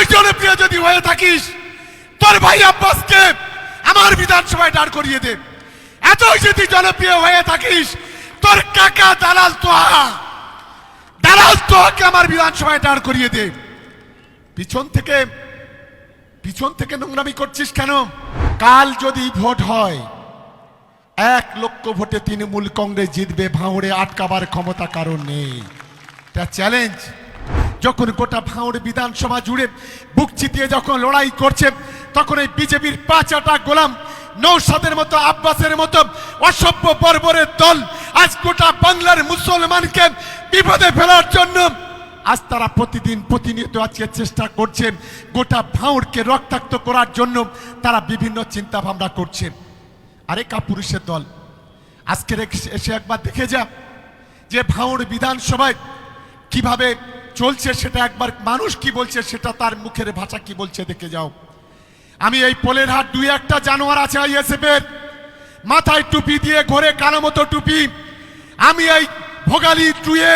এতই জনপ্রিয় যদি হয়ে থাকিস, তোর ভাই আব্বাসকে আমার বিধানসভায় দাঁড় করিয়ে দে। এতই যদি জনপ্রিয় হয়ে থাকিস, তোর কাকা দালাল তোহা, দালাল তোহাকে আমার বিধানসভায় দাঁড় করিয়ে দে। পিছন থেকে পিছন থেকে নোংরামি করছিস কেন? কাল যদি ভোট হয়, এক লক্ষ ভোটে তৃণমূল কংগ্রেস জিতবে ভাঁড়ে আটকাবার ক্ষমতা কারণ নেই। এটা চ্যালেঞ্জ যখন গোটা ভাঁড় বিধানসভা জুড়ে বুক চিতিয়ে যখন লড়াই করছে, তখন এই বিজেপির পাঁচাটা গোলাম, নৌসাদের মতো, আব্বাসের মতো অসভ্য বর্বরের দল আজ গোটা বাংলার মুসলমানকে বিপদে ফেলার জন্য আজ তারা প্রতিদিন প্রতিনিয়ত আজকে চেষ্টা করছে গোটা ভাঁড়কে রক্তাক্ত করার জন্য তারা বিভিন্ন চিন্তা ভাবনা করছে। আরে কাপুরুষের দল, আজকের এসে একবার দেখে যা যে ভাঁড় বিধানসভায় কীভাবে চলছে সেটা একবার, মানুষ কি বলছে সেটা তার মুখের ভাষা কি বলছে দেখে যাও। আমি এই পোলের হাট দুই একটা জানোয়ার আছে আইএসএফ এর। মাথায় টুপি দিয়ে ঘরে কালো মতো টুপি। আমি এই ভোগালি টুয়ে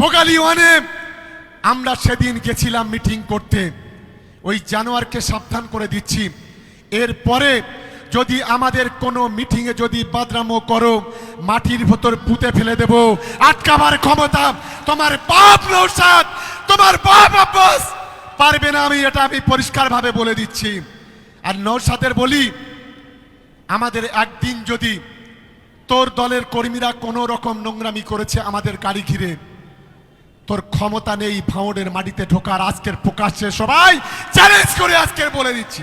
ভোগালি ওয়ানে, আমরা সেদিন গেছিলাম মিটিং করতে। ওই জানোয়ারকে সাবধান করে দিচ্ছি। এরপরে যদি আমাদের কোনো মিটিংয়ে যদি বাদরামো করো, মাটির ভেতর পুঁতে ফেলে দেব। আটকাবার ক্ষমতা তোমার বাপ নৌসাদ! তোমার বাপ, আব্বাস। পারবে না আমি, এটা আমি পরিষ্কারভাবে বলে দিচ্ছি। আর নৌসাদের বলি, আমাদের একদিন যদি তোর দলের কর্মীরা কোনো রকম নোংরামি করেছে আমাদের গাড়ি ঘিরে, তোর ক্ষমতা নেই ভাঁড়ের মাটিতে ঢোকার, আজকের প্রকাশ্যে সবাই চ্যালেঞ্জ করে আজকের বলে দিচ্ছি।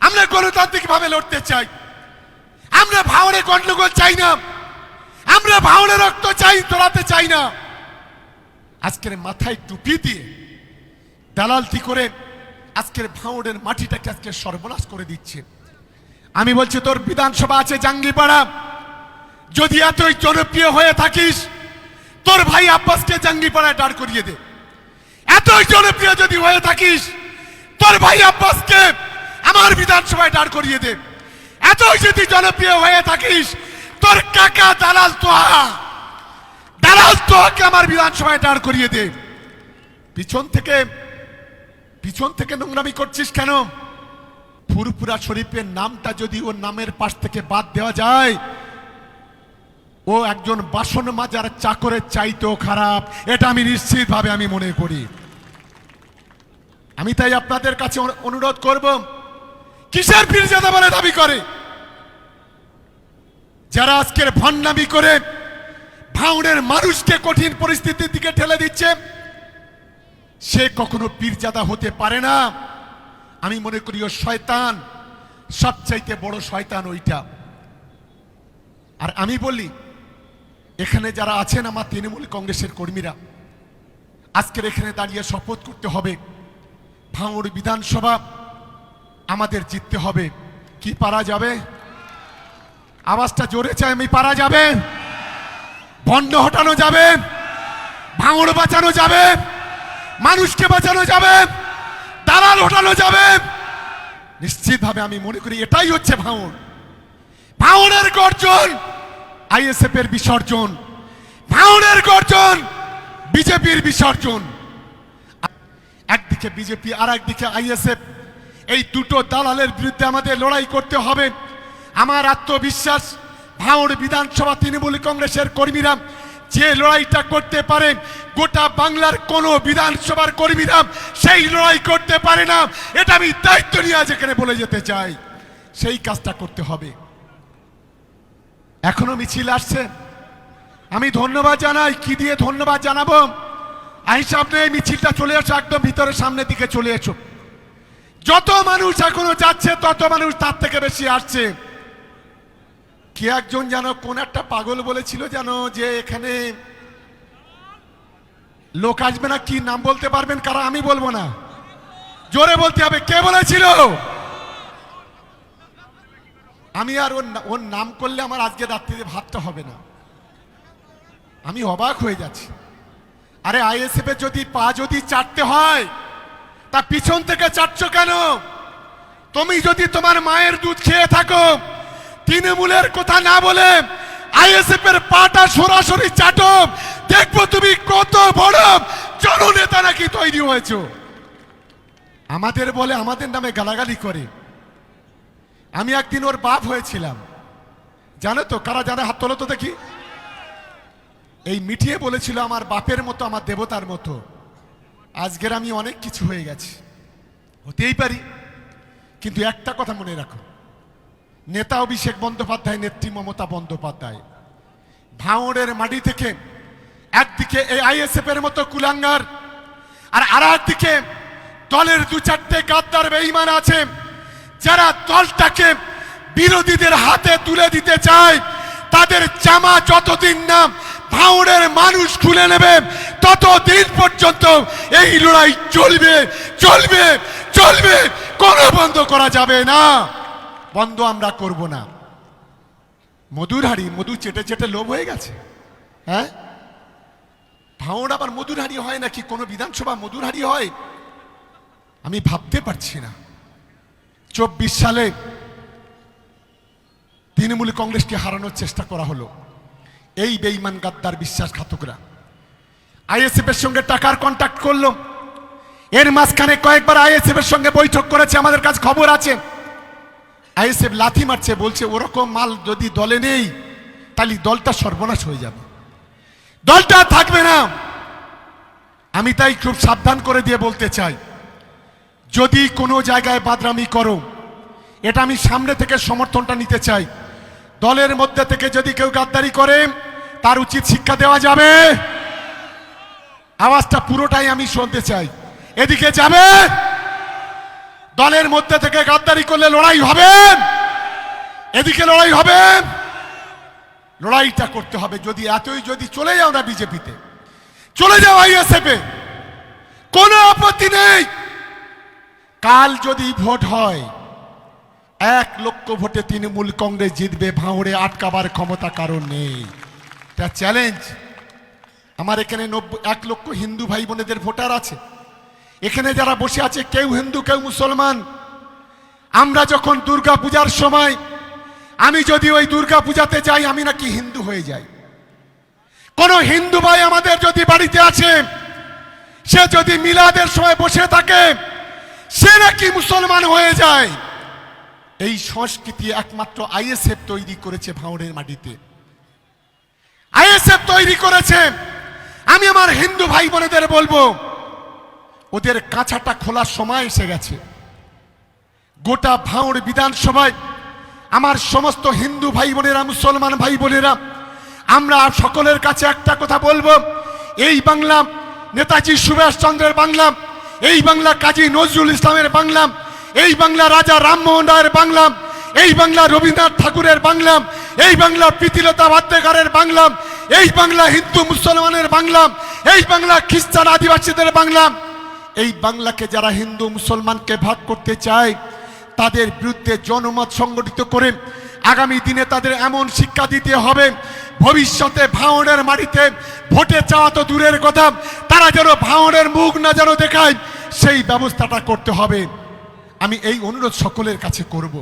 আমরা গণতান্ত্রিক ভাবে লড়তে চাই। আমরা ভাঁড়ে গন্ডগোল চাই না। আমরা ভাঁড়ে রক্ত চাই, তোলাতে চাই না। আজকের মাথায় টুপি দিয়ে দালালতি করে আজকের ভাঁড়ের মাটিটাকে আজকে সর্বনাশ করে দিচ্ছে। আমি বলছি, তোর বিধানসভা আছে জাঙ্গিপাড়া। যদি এতই জনপ্রিয় হয়ে থাকিস, তোর ভাই আব্বাসকে জাঙ্গিপাড়ায় দাঁড় করিয়ে দে। এতই জনপ্রিয় যদি হয়ে থাকিস, তোর ভাই আব্বাসকে আমার বিধানসভায় দাঁড় করিয়ে দে। এতই যদি জনপ্রিয় হয়ে থাকিস, তোর কাকা দালাল তোহা। দালাল তোহাকে আমার বিধানসভায় দাঁড় করিয়ে দে। পিছন থেকে পিছন থেকে নোংরামি করছিস কেন? ফুরফুরা শরীফের নামটা যদি ওর নামের পাশ থেকে বাদ দেওয়া যায়, ও একজন বাসন মাজার চাকরের চাইতেও খারাপ। এটা আমি নিশ্চিতভাবে আমি মনে করি। আমি তাই আপনাদের কাছে অনুরোধ করব, কিসের পীরজাদা বলে দাবি করে? যারা আজকের ভণ্ডামি করে ভাঙড়ের মানুষকে কঠিন পরিস্থিতির দিকে ঠেলে দিচ্ছে। সে কখনো পীরজাদা হতে পারে না। আমি মনে করি ও শয়তান, সবচাইতে বড় শয়তান ওইটা। আর আমি বলি, এখানে যারা আছেন আমার তৃণমূল কংগ্রেসের কর্মীরা, আজকের এখানে দাঁড়িয়ে শপথ করতে হবে। ভাঙড় বিধানসভা আমাদের জিততে হবে। কি পারা যাবে? আওয়াজটা জোরে চাই, আমি পারা যাবে ভণ্ড হটানো যাবে, ভাঙড় বাঁচানো যাবে, মানুষকে বাঁচানো যাবে, দালাল হটানো যাবে। নিশ্চিতভাবে আমি মনে করি এটাই হচ্ছে ভাঙড়। ভাঙড়ের গর্জন আইএসএফ এর বিসর্জন। ভাঙড়ের গর্জন, বিজেপির বিসর্জন। একদিকে বিজেপি আর একদিকে আইএসএফ। এই দুটো দালালের বিরুদ্ধে আমাদের লড়াই করতে হবে। আমার আত্মবিশ্বাস ভাঙড় বিধানসভা তৃণমূল কংগ্রেসের কর্মীরা যে লড়াইটা করতে পারে, গোটা বাংলার কোন বিধানসভার কর্মীরা সেই লড়াই করতে পারে না। এটা আমি দায়িত্ব নিয়ে আজ এখানে বলে যেতে চাই। সেই কাজটা করতে হবে। এখনও মিছিল আসছে। আমি ধন্যবাদ জানাই। কি দিয়ে ধন্যবাদ জানাব? আইসাব এই মিছিলটা চলে আসো একদম ভিতরে সামনের দিকে চলে এসো। যত মানুষ এখনও যাচ্ছে, তত মানুষ তার থেকে বেশি আসছে। কে একজন যেন কোন একটা পাগল বলেছিল যেন যে এখানে লোক আসবে না, কি নাম বলতে পারবেন? কারণ আমি বলব না। জোরে বলতে হবে, কে বলেছিল? আমি আর ওর ওর নাম করলে আমার আজকে রাত্রিতে ভাতটা হবে না। আমি অবাক হয়ে যাচ্ছি। আরে আইএসএফ এর যদি পা যদি চাটতে হয়, তা পিছন থেকে চাটছো কেন? তুমি যদি তোমার মায়ের দুধ খেয়ে থাকো তৃণমূলের কথা না বলে আইএসএফ এর পাটা সরাসরি চাটো দেখব তুমি কত বড় জননেতা নাকি তৈরি হয়েছো। আমাদের বলে আমাদের নামে গালাগালি করে। আমি একদিন ওর বাপ হয়েছিলাম। জানো তো, কারা জানে হাত তোলো তো দেখি। এই মিটিয়ে বলেছিল আমার বাপের মতো, আমার দেবতার মতো। আজকের আমি অনেক কিছু হয়ে গেছি। হতেই পারি। কিন্তু একটা কথা মনে রাখো। নেতা অভিষেক বন্দ্যোপাধ্যায়, নেত্রী মমতা বন্দ্যোপাধ্যায়। ভাঙড়ের মাটি থেকে একদিকে এই আইএসএফ এর মতো কুলাঙ্গার, আর আর একদিকে দলের দু চারটে গাদ্দার বেঈমান আছে, যারা দলটাকে বিরোধীদের হাতে তুলে দিতে চায়, তাদের জামা যতদিন না ভাঙড়ের মানুষ খুলে নেবে, ততদিন পর্যন্ত এই লড়াই চলবে চলবে চলবে, কোনো বন্ধ করা যাবে না। বন্ধ আমরা করব না। মধুর হাড়ি, মধু চেটে চেটে লোভ হয়ে গেছে। হ্যাঁ? ভাঙড় আবার মধুর হাড়ি হয় নাকি? কোনো বিধানসভা মধুর হাড়ি হয়? আমি ভাবতে পারছি না। চব্বিশ সালে তৃণমূল কংগ্রেসকে হারানোর চেষ্টা করা হলো। এই বেইমান গাদ্দার বিশ্বাসঘাতকরা। আইএসএফ এর সঙ্গে টাকার কন্ট্যাক্ট করল। এর মাঝখানে কয়েকবার আইএসএফ এর সঙ্গে বৈঠক করেছে, আমাদের কাছে খবর আছে। আইএসএফ লাথি মারছে, বলছে, ওরকম মাল যদি দলে নেই, তাহলে দলটা সর্বনাশ হয়ে যাবে। দলটা থাকবে না। আমি তাই খুব সাবধান করে দিয়ে বলতে চাই, যদি কোনো জায়গায় বাদরামি করো, এটা আমি সামনে থেকে সমর্থনটা নিতে চাই। দলের মধ্যে থেকে যদি কেউ গাদ্দারি করে, তার উচিত শিক্ষা দেওয়া যাবে। আওয়াজটা পুরোটাই আমি শুনতে চাই। এদিকে যাবে। দলের মধ্যে থেকে গাদ্দারি করলে লড়াই হবে। এদিকে লড়াই হবে। লড়াইটা করতে হবে। যদি এতই যদি চলে যাও না বিজেপিতে, চলে যাও আইএসএফে, কোনো আপত্তি নেই। কাল যদি ভোট হয়, এক লক্ষ ভোটে তৃণমূল কংগ্রেস জিতবে ভাঁড়ে আটকাবার ক্ষমতা কারণ নেই। চ্যালেঞ্জ আমার এখানে নব্বই, এক লক্ষ হিন্দু ভাই বোনেদের ভোটার আছে। এখানে যারা বসে আছে, কেউ হিন্দু, কেউ মুসলমান, আমরা যখন দুর্গা পূজার সময়, আমি যদি ওই দুর্গা পূজাতে যাই, আমি নাকি হিন্দু হয়ে যাই। কোন হিন্দু ভাই আমাদের যদি বাড়িতে আছে সে যদি মিলাদের সময় বসে থাকে, সে নাকি মুসলমান হয়ে যায়। এই সংস্কৃতি একমাত্র আইএসএফ তৈরি করেছে ভাঁড়ের মাটিতে। আইএসএফ তৈরি করেছে। আমি আমার হিন্দু ভাই বোনেদের বলব ওদের কাঁচাটা খোলার সময় এসে গেছে। গোটা ভাঁড় বিধানসভায় আমার সমস্ত হিন্দু ভাই বোনেরা মুসলমান ভাই বোনেরা আমরা সকলের কাছে একটা কথা বলব। এই বাংলা নেতাজি সুভাষচন্দ্রের বাংলা, এই বাংলা কাজী নজরুল ইসলামের বাংলা, এই বাংলা রাজা রামমোহন রায়ের বাংলা, এই বাংলা রবীন্দ্রনাথ ঠাকুরের বাংলা, এই বাংলা প্রীতিলতা বাদ্যকারের বাংলা, এই বাংলা হিন্দু মুসলমানের বাংলা, এই বাংলা খ্রিস্টান আদিবাসীদের বাংলা এই বাংলাকে যারা হিন্দু মুসলমানকে ভাগ করতে চায়, তাদের বিরুদ্ধে জনমত সংগঠিত করে আগামী দিনে তাদের এমন শিক্ষা দিতে হবে, ভবিষ্যতে ভাঙনের মাটিতে ভোটে চাওয়া তো দূরের কথা, তারা যেন ভাঙনের মুখ না যেন দেখায়, সেই ব্যবস্থাটা করতে হবে। আমি এই অনুরোধ সকলের কাছে করব।